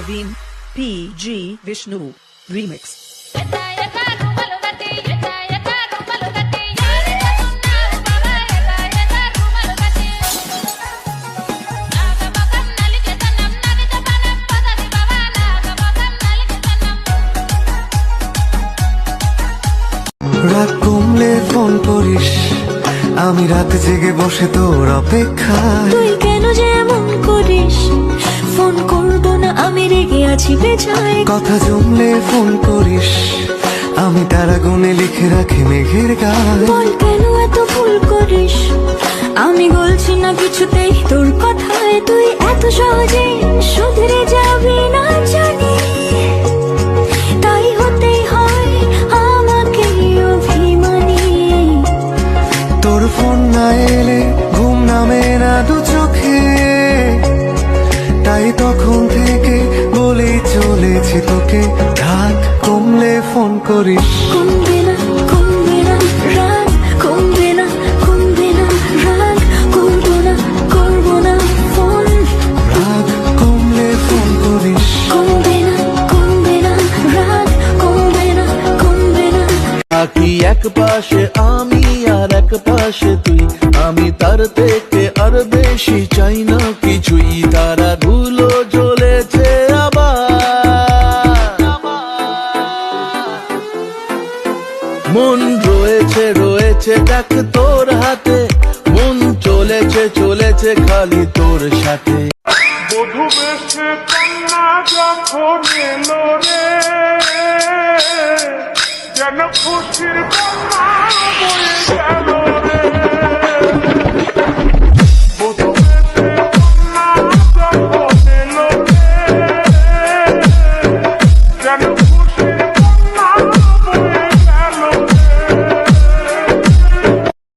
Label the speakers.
Speaker 1: Naveen P.G. Vishnu Remix
Speaker 2: রাত কমলে phone করিস আমি রাত জেগে বসে তোর অপেক্ষা
Speaker 3: তুই কেন যে এমন করিস ফোন কর আমি রেগে আছি বেজায়
Speaker 2: কথা জমলে ফোন করিস আমি তারা গুনে লিখে রাখি মেঘের গায়ে
Speaker 3: বল কেন এত ভুল করিস? আমি বলছি না কিছুতেই তোর কথায় তুই এত সহজে শুধরে যাবি না।
Speaker 2: করিস
Speaker 3: কমবে না কমবে না রাগ কমবে না কমবে না রাগ করব না করব না ফোন।
Speaker 2: রাত কমলে ফোন করিস।
Speaker 3: কমবে না কমবে না রাগ কমবে না কমবে না
Speaker 4: থাকি এক পাশে আমি আর এক পাশে তুই। আমি তার থেকে আর বেশি চাই না মন রয়েছে রয়েছে দেখ তোর হাতে। মন চলেছে চলেছে খালি তোর সাথে।
Speaker 5: যেন খুশির